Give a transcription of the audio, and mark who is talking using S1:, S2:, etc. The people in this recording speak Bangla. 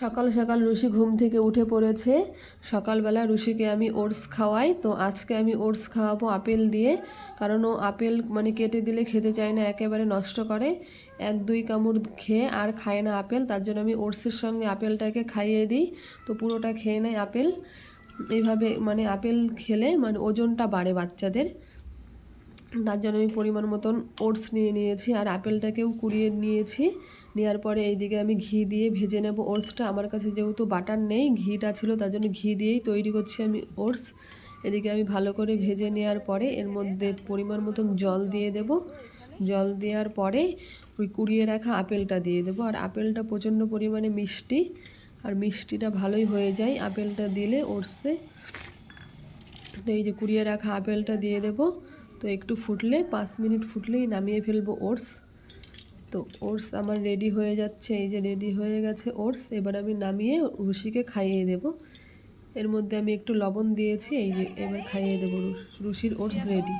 S1: সকাল সকাল রুশি ঘুম থেকে উঠে পড়েছে। সকালবেলা রুশিকে আমি ওটস খাওয়াই। তো আজকে আমি ওটস খাওয়াবো আপেল দিয়ে। কারণ ও আপেল মানে কেটে দিলে খেতে চায় না, একেবারে নষ্ট করে। এক, দুই কামড় খেয়ে আর খায় না আপেল। তার জন্য আমি ওটসের সঙ্গে আপেলটাকে খাইয়ে দিই। তো পুরোটা খেয়ে নেয় আপেল। এইভাবে মানে আপেল খেলে মানে ওজনটা বাড়ে বাচ্চাদের। তার জন্য আমি পরিমাণ মতন ওটস নিয়ে নিয়েছি আর আপেলটাকেও কুড়িয়ে নিয়েছি। নেওয়ার পরে এইদিকে আমি ঘি দিয়ে ভেজে নেব ওটসটা। আমার কাছে যেহেতু বাটার নেই, ঘিটা ছিল, তার জন্য ঘি দিয়েই তৈরি করছি আমি ওটস। এদিকে আমি ভালো করে ভেজে নেওয়ার পরে এর মধ্যে পরিমাণ মতন জল দিয়ে দেব। জল দেওয়ার পরে ওই কুড়িয়ে রাখা আপেলটা দিয়ে দেবো। আর আপেলটা প্রচণ্ড পরিমাণে মিষ্টি, আর মিষ্টিটা ভালোই হয়ে যায় আপেলটা দিলে ওটসে। তো এই যে কুড়িয়ে রাখা আপেলটা দিয়ে দেব। তো একটু ফুটলে, পাঁচ মিনিট ফুটলেই নামিয়ে ফেলব ওটস। তো ওটস আমার রেডি হয়ে যাচ্ছে, এই যে রেডি হয়ে গেছে ওটস, এবার আমি নামিয়ে রুশিকে খাইয়ে দেব। এর মধ্যে আমি একটু লবণ দিয়েছি, এই যে এবার খাইয়ে দেবো রুশির ওটস রেডি